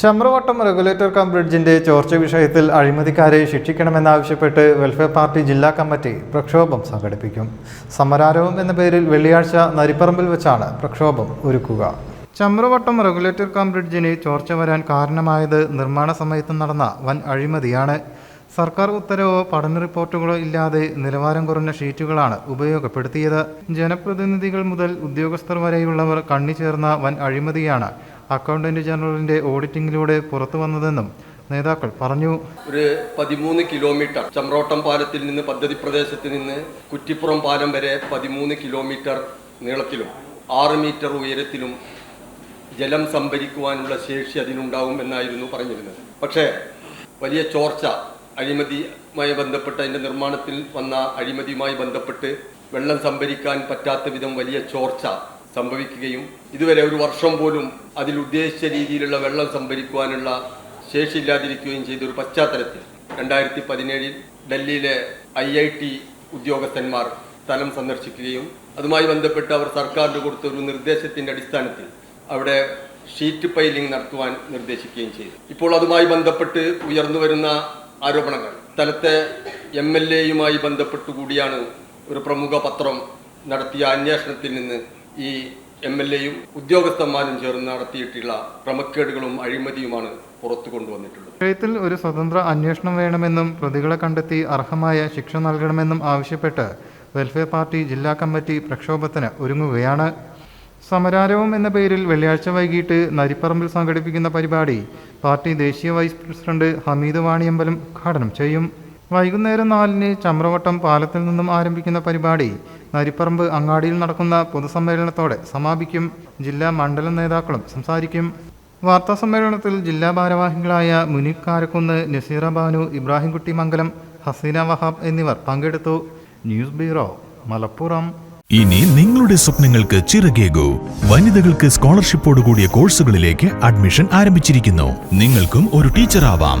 Chamravattam regulator cum ബ്രിഡ്ജിന്റെ ചോർച്ച വിഷയത്തിൽ അഴിമതിക്കാരെ ശിക്ഷിക്കണമെന്നാവശ്യപ്പെട്ട് വെൽഫെയർ പാർട്ടി ജില്ലാ കമ്മിറ്റി പ്രക്ഷോഭം സംഘടിപ്പിക്കും. സമരാരവം എന്ന പേരിൽ വെള്ളിയാഴ്ച നരിപ്പറമ്പിൽ വെച്ചാണ് പ്രക്ഷോഭം ഒരുക്കുക. ചമ്രവട്ടം റെഗുലേറ്റർ കം ബ്രിഡ്ജിന് ചോർച്ച വരാൻ കാരണമായത് നിർമ്മാണ സമയത്ത് നടന്ന വൻ അഴിമതിയാണ്. സർക്കാർ ഉത്തരവോ പഠന റിപ്പോർട്ടുകളോ ഇല്ലാതെ നിലവാരം കുറഞ്ഞ ഷീറ്റുകളാണ് ഉപയോഗപ്പെടുത്തിയത്. ജനപ്രതിനിധികൾ മുതൽ ഉദ്യോഗസ്ഥർ വരെയുള്ളവർ കണ്ണിച്ചേർന്ന വൻ അഴിമതിയാണ് അക്കൗണ്ടന്റ് ജനറലിന്റെ ഓഡിറ്റിംഗിലൂടെ പുറത്തു വന്നതെന്നും നേതാക്കൾ പറഞ്ഞു. ഒരു പതിമൂന്ന് കിലോമീറ്റർ ചമ്രോട്ടം പാലത്തിൽ നിന്ന് പദ്ധതി പ്രദേശത്ത് നിന്ന് കുറ്റിപ്പുറം പാലം വരെ പതിമൂന്ന് കിലോമീറ്റർ നീളത്തിലും ആറ് മീറ്റർ ഉയരത്തിലും ജലം സംഭരിക്കുവാനുള്ള ശേഷി അതിനുണ്ടാവും എന്നായിരുന്നു പറഞ്ഞിരുന്നത്. പക്ഷേ വലിയ ചോർച്ച അഴിമതിയുമായി ബന്ധപ്പെട്ട് അതിന്റെ നിർമ്മാണത്തിൽ വന്ന അഴിമതിയുമായി ബന്ധപ്പെട്ട് വെള്ളം സംഭരിക്കാൻ പറ്റാത്ത വിധം വലിയ ചോർച്ച സംഭവിക്കുകയും ഇതുവരെ ഒരു വർഷം പോലും അതിൽ ഉദ്ദേശിച്ച രീതിയിലുള്ള വെള്ളം സംഭരിക്കുവാനുള്ള ശേഷിയില്ലാതിരിക്കുകയും ചെയ്ത ഒരു പശ്ചാത്തലത്തിൽ രണ്ടായിരത്തി പതിനേഴിൽ ഡൽഹിയിലെ ഐ ഐ ടി ഉദ്യോഗസ്ഥന്മാർ സ്ഥലം സന്ദർശിക്കുകയും അതുമായി ബന്ധപ്പെട്ട് അവർ സർക്കാരിന് കൊടുത്ത ഒരു നിർദ്ദേശത്തിന്റെ അടിസ്ഥാനത്തിൽ അവിടെ ഷീറ്റ് പൈലിംഗ് നടത്തുവാൻ നിർദ്ദേശിക്കുകയും ചെയ്തു. ഇപ്പോൾ അതുമായി ബന്ധപ്പെട്ട് ഉയർന്നു വരുന്ന ആരോപണങ്ങൾ. സ്ഥലത്തെ എം എൽ എയുമായി ബന്ധപ്പെട്ടുകൂടിയാണ് ഒരു പ്രമുഖ പത്രം നടത്തിയ അന്വേഷണത്തിൽ നിന്ന് ഈ എം എൽ എയും ഉദ്യോഗസ്ഥന്മാരും ചേർന്ന് നടത്തിയിട്ടുള്ള ക്രമക്കേടുകളും അഴിമതിയുമാണ് പുറത്തു കൊണ്ടുവന്നിട്ടുള്ളത്. വിഷയത്തിൽ ഒരു സ്വതന്ത്ര അന്വേഷണം വേണമെന്നും പ്രതികളെ കണ്ടെത്തി അർഹമായ ശിക്ഷ നൽകണമെന്നും ആവശ്യപ്പെട്ട് വെൽഫെയർ പാർട്ടി ജില്ലാ കമ്മിറ്റി പ്രക്ഷോഭത്തിന് ഒരുങ്ങുകയാണ്. സമരാരവം എന്ന പേരിൽ വെള്ളിയാഴ്ച വൈകിട്ട് നരിപ്പറമ്പിൽ സംഘടിപ്പിക്കുന്ന പരിപാടി പാർട്ടി ദേശീയ വൈസ് പ്രസിഡന്റ് ഹമീദ് വാണിയമ്പലം ഉദ്ഘാടനം ചെയ്യും. വൈകുന്നേരം നാലിന് ചമ്രവട്ടം പാലത്തിൽ നിന്നും ആരംഭിക്കുന്ന പരിപാടി നരിപ്പറമ്പ് അങ്ങാടിയിൽ നടക്കുന്ന പൊതുസമ്മേളനത്തോടെ സമാപിക്കും. ജില്ലാ മണ്ഡലം നേതാക്കളും സംസാരിക്കും. വാർത്താ സമ്മേളനത്തിൽ ജില്ലാ ഭാരവാഹികളായ മുനീഫ് കാരക്കുന്ന് നസീറ ബാനു ഇബ്രാഹിംകുട്ടി മംഗലം ഹസീന വഹാബ് എന്നിവർ പങ്കെടുത്തു. News bureau Malappuram. ഇനി നിങ്ങളുടെ സ്വപ്നങ്ങൾക്ക് ചിറകേകൂ. വനിതകൾക്ക് സ്കോളർഷിപ്പോട് കൂടിയ കോഴ്സുകളിലേക്ക് അഡ്മിഷൻ ആരംഭിച്ചിരിക്കുന്നു. നിങ്ങൾക്കും ഒരു ടീച്ചർ ആവാം